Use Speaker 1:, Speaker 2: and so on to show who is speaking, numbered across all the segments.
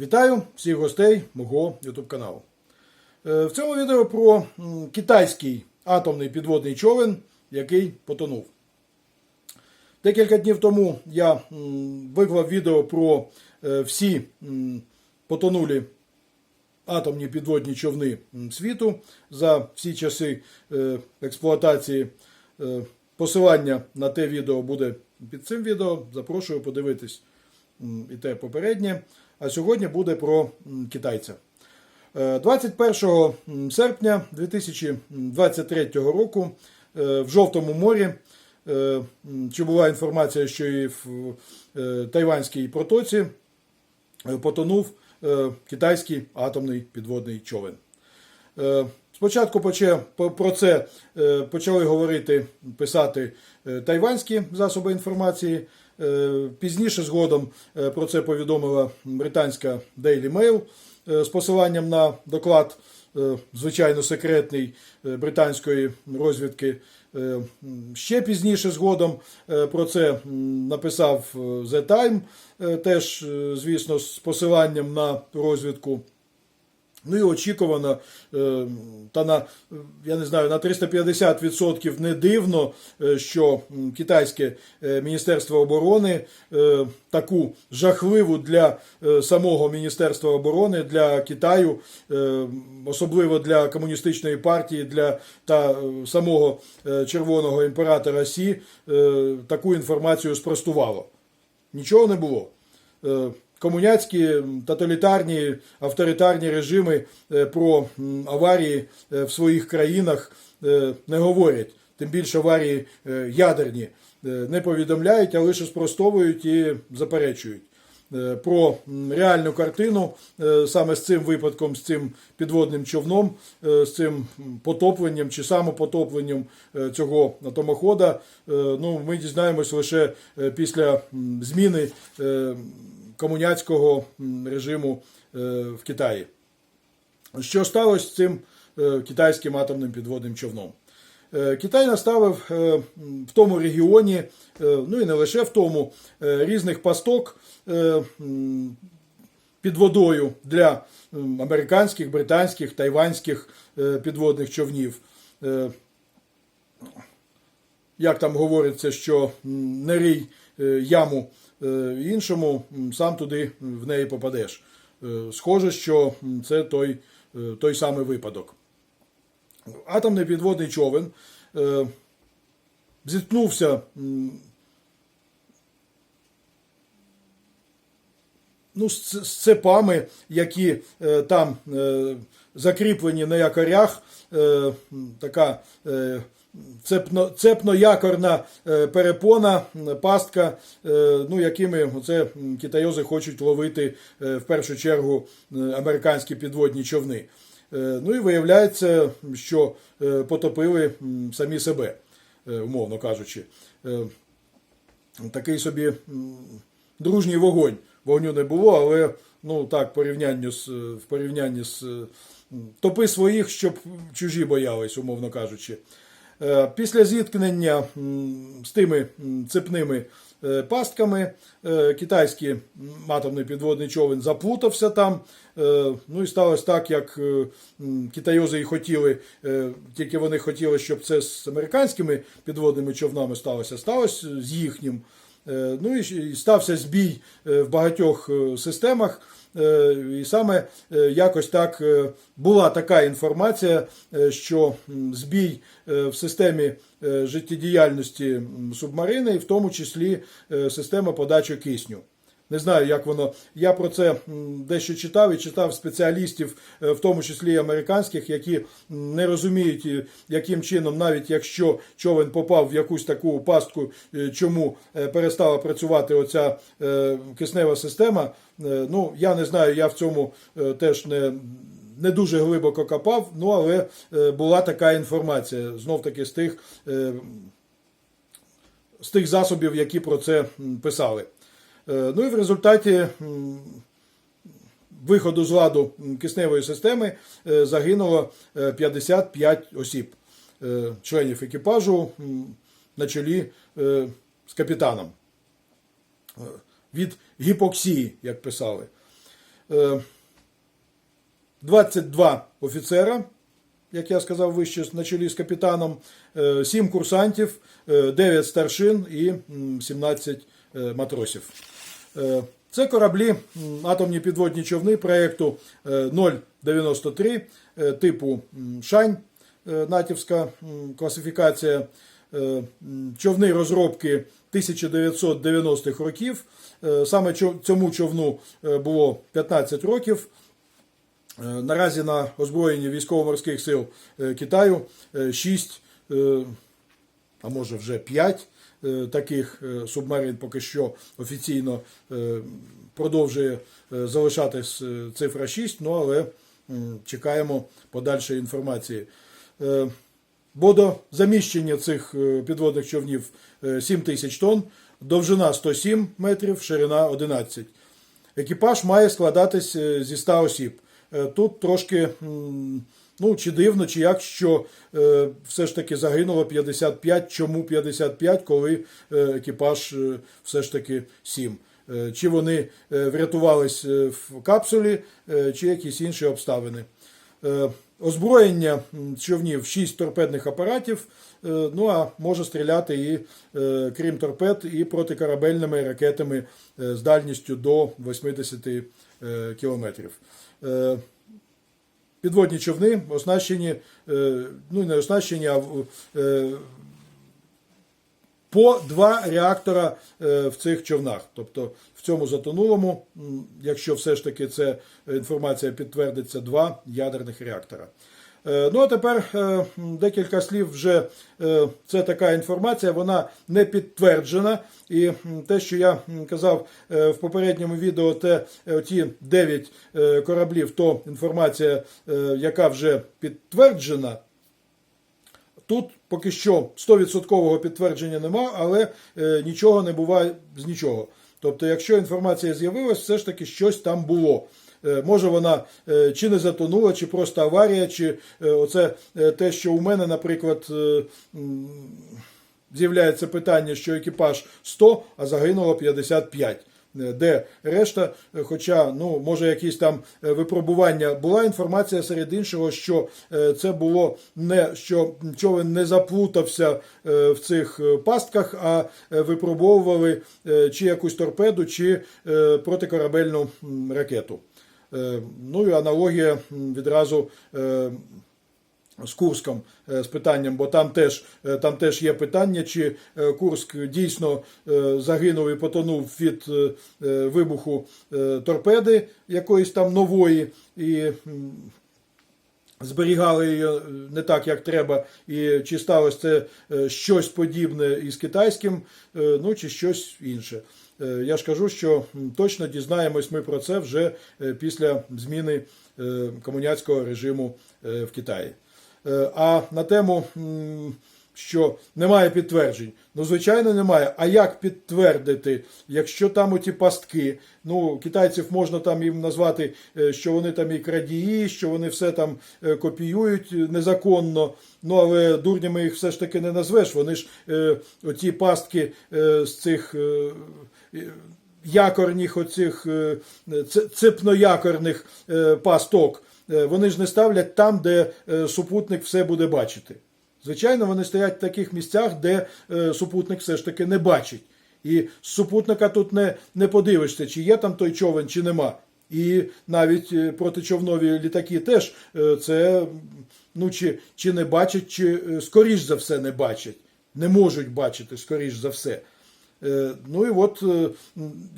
Speaker 1: Вітаю всіх гостей мого YouTube каналу. Е, В цьому відео про китайський атомний підводний човен, який потонув. Декілька днів тому я виклав відео про е, всі потонулі атомні підводні човни світу за всі часи е, експлуатації. Посилання на те відео буде під цим відео. Запрошую подивитись і те попереднє. А сьогодні буде про китайця. Е, 21 серпня 2023 року е, в Жовтому морі е, чи була інформація, що і в е, Тайванській протоці е, потонув е, китайський атомний підводний човен. Спочатку про це е, почали говорити, писати е, тайванські засоби інформації. Е, Пізніше згодом про це повідомила британська Daily Mail з посиланням на доклад, звичайно, секретний британської розвідки. Ще пізніше згодом про це написав The Time, теж, звісно, з посиланням на розвідку. Ну і очікувано, е, та на я не знаю, на 350% не дивно, е, що китайське е, міністерство оборони таку жахливу для самого міністерства оборони для Китаю, особливо для комуністичної партії, для та самого червоного імператора Сі, таку інформацію спростувало. Нічого не було. Комуняцькі тоталітарні авторитарні режими е, про аварії е, в своїх країнах е, не говорять. Тим більше аварії ядерні не повідомляють, а лише спростовують і заперечують. Е, Про реальну картину е, саме з цим випадком, з цим підводним човном, е, з цим потопленням чи самопотопленням цього атомохода, ну, ми дізнаємось лише після зміни комуняцького режиму в Китаї. Що сталося з цим китайським атомним підводним човном? Е, Китай наставив е, в тому регіоні, е, ну і не лише в тому, різних пасток під водою для американських, британських, тайванських підводних човнів. Як там говориться, що не рий яму іншому, сам туди в неї попадеш. Схоже, що це той, той самий випадок. Атомний підводний човен е, зіткнувся ну, з, цепами, які е, там е, закріплені на якорях, е, така е, цепно, цепно-якорна е, перепона, пастка, е, ну, якими оце китайози хочуть ловити е, в першу чергу е, американські підводні човни. Е, Ну і виявляється, що е, потопили самі себе, е, умовно кажучи. Такий собі дружній вогонь. Вогню не було, але ну так, порівнянню з, в порівнянні з топи своїх, щоб чужі боялись, умовно кажучи. Е, Після зіткнення з тими цепними е, пастками е, китайський атомний підводний човен заплутався там. Ну і сталося так, як китайози і хотіли, тільки вони хотіли, щоб це з американськими підводними човнами сталося, сталося з їхнім. Ну і стався збій в багатьох системах. Е, І саме е, якось так е, була така інформація, що збій в системі життєдіяльності субмарини, в тому числі система подачі кисню. Не знаю, як воно. Я про це дещо читав і читав спеціалістів, е, в тому числі і американських, які не розуміють, е, яким чином, навіть якщо човен попав в якусь таку пастку, е, чому перестала працювати оця киснева система. Ну, я не знаю, я в цьому теж не. Не дуже глибоко копав, ну але була така інформація знов таки з тих, з тих засобів, які про це писали. Е, Ну і в результаті виходу з ладу кисневої системи е, загинуло е, 55 осіб, е, членів екіпажу на чолі з капітаном. Від гіпоксії, як писали. Е, 22 офіцера, як я сказав вище, на чолі з капітаном, 7 курсантів, 9 старшин і 17 е, матросів. Е, Це кораблі, атомні підводні човни проєкту е, 093 е, типу Шань, е, натівська класифікація. Е, Човни розробки 1990-х років. Е, Саме цьому човну е, було 15 років. Е, Наразі на озброєнні військово-морських сил е, Китаю 6, а може вже 5 таких е, субмарин поки що офіційно е, продовжує е, залишатись е, цифра 6, ну але чекаємо подальшої інформації. Е, Водозаміщення цих е, підводних човнів е, 7 тисяч тонн, довжина 107 метрів, ширина 11. Екіпаж має складатись е, зі 100 осіб. Е, Тут трошки, ну, чи дивно, чи як, що е, все ж таки загинуло 55. Чому 55, коли е, екіпаж е, все ж таки 7? Е, Чи вони е, врятувались е, в капсулі, е, чи якісь інші обставини. Е, Озброєння човнів 6 торпедних апаратів, ну а може стріляти і, крім торпед, і протикорабельними ракетами з дальністю до 80 е, кілометрів. Підводні човни оснащені, е, ну не оснащені, а е, по два реактора е, в цих човнах. Тобто в цьому затонулому, якщо все ж таки ця інформація підтвердиться, два ядерних реактора. Е, Ну а тепер е, декілька слів вже е, це така інформація, вона не підтверджена. І те, що я казав в попередньому відео, те ті 9 е, кораблів, то інформація, яка вже підтверджена, Тут поки що 100% підтвердження нема, але нічого не буває з нічого. Тобто, якщо інформація з'явилась, все ж таки щось там було. Е, може вона е, чи не затонула, чи просто аварія, чи е, оце те, що у мене, наприклад, з'являється питання, що екіпаж 100, а загинуло 55. Е, Де решта, хоча ну може якісь там випробування була інформація серед іншого, що це було не що човен не заплутався в цих пастках, а випробовували чи якусь торпеду, чи протикорабельну ракету. Е, Ну і аналогія відразу. е, з Курском е, з питанням, бо там теж, там теж є питання, чи Курск дійсно загинув і потонув від вибуху торпеди якоїсь там нової, і зберігали її не так, як треба, і чи сталося це щось подібне із китайським, ну чи щось інше. Е, Я ж кажу, що точно дізнаємось ми про це вже е, після зміни е, комуняцького режиму в Китаї. А на тему, що немає підтверджень, ну звичайно немає. А як підтвердити, якщо там оті пастки? Ну, китайців можна там їм назвати, е, що вони там і крадії, що вони все там е, копіюють незаконно. Ну але дурнями їх все ж таки не назвеш. Вони ж е, оті пастки е, з цих. е, е, Якорних оцих е, ц- цепноякорних е, пасток, е, вони ж не ставлять там, де е, супутник все буде бачити. Звичайно, вони стоять в таких місцях, де е, супутник все ж таки не бачить. І з супутника тут не, не подивишся, чи є там той човен, чи нема. І навіть е, протичовнові літаки теж е, це ну, чи, чи не бачать, чи скоріш за все не бачать. Не можуть бачити, скоріш за все. Е, Ну і от е,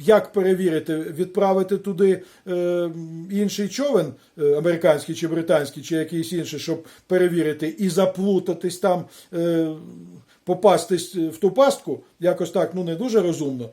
Speaker 1: як перевірити, відправити туди е, інший човен, американський чи британський, чи якийсь інший, щоб перевірити і заплутатись там, попастись в ту пастку, якось так ну не дуже розумно.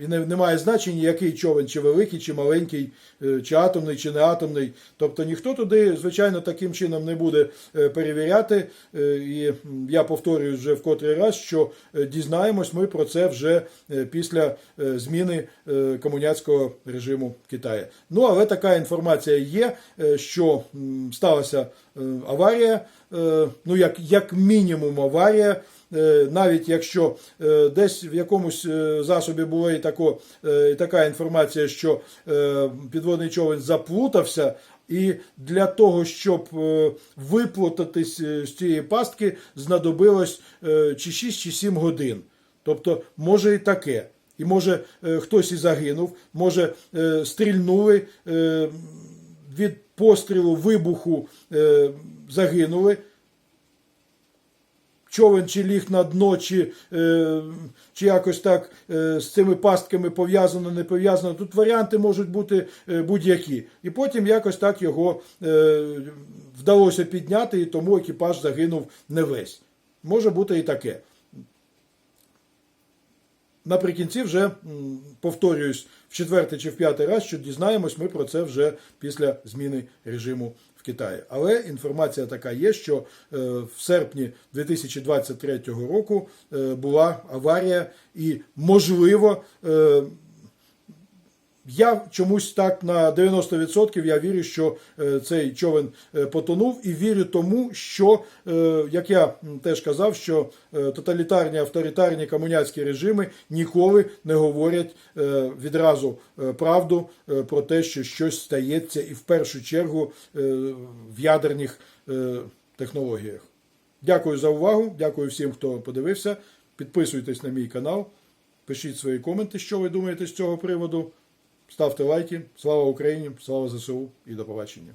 Speaker 1: І не, немає значення, який човен, чи великий, чи маленький, е, чи атомний, чи не атомний. Тобто ніхто туди, звичайно, таким чином не буде е, перевіряти. Е, І я повторюю вже в котрий раз, що дізнаємось ми про це вже після зміни комуняцького режиму в Китаї. Ну, але така інформація є, що сталася аварія, ну як, як мінімум аварія. Е, навіть якщо е, десь в якомусь е, засобі була і, тако, і така інформація, що підводний човен заплутався, і для того, щоб виплутатись з цієї пастки, знадобилось чи 6, чи 7 годин. Тобто, може і таке. І може хтось і загинув, може стрільнули від пострілу, вибуху загинули. Човен чи ліг на дно, чи, е, чи якось так е, з цими пастками пов'язано, не пов'язано. Тут варіанти можуть бути е, будь-які. І потім якось так його е, вдалося підняти, і тому екіпаж загинув не весь. Може бути і таке. Наприкінці вже повторююсь в четвертий чи в п'ятий раз, що дізнаємось ми про це вже після зміни режиму Китаї. Але інформація така є, що е, в серпні 2023 року е, була аварія, і можливо. Я чомусь так на 90% я вірю, що е, цей човен е, потонув, і вірю тому, що, е, як я теж казав, що тоталітарні авторитарні комуняцькі режими ніколи не говорять відразу правду про те, що щось стається, і в першу чергу в ядерних технологіях. Дякую за увагу. Дякую всім, хто подивився. Підписуйтесь на мій канал, пишіть свої коменти, що ви думаєте з цього приводу. Ставте лайки. Слава Україні! Слава ЗСУ і до побачення!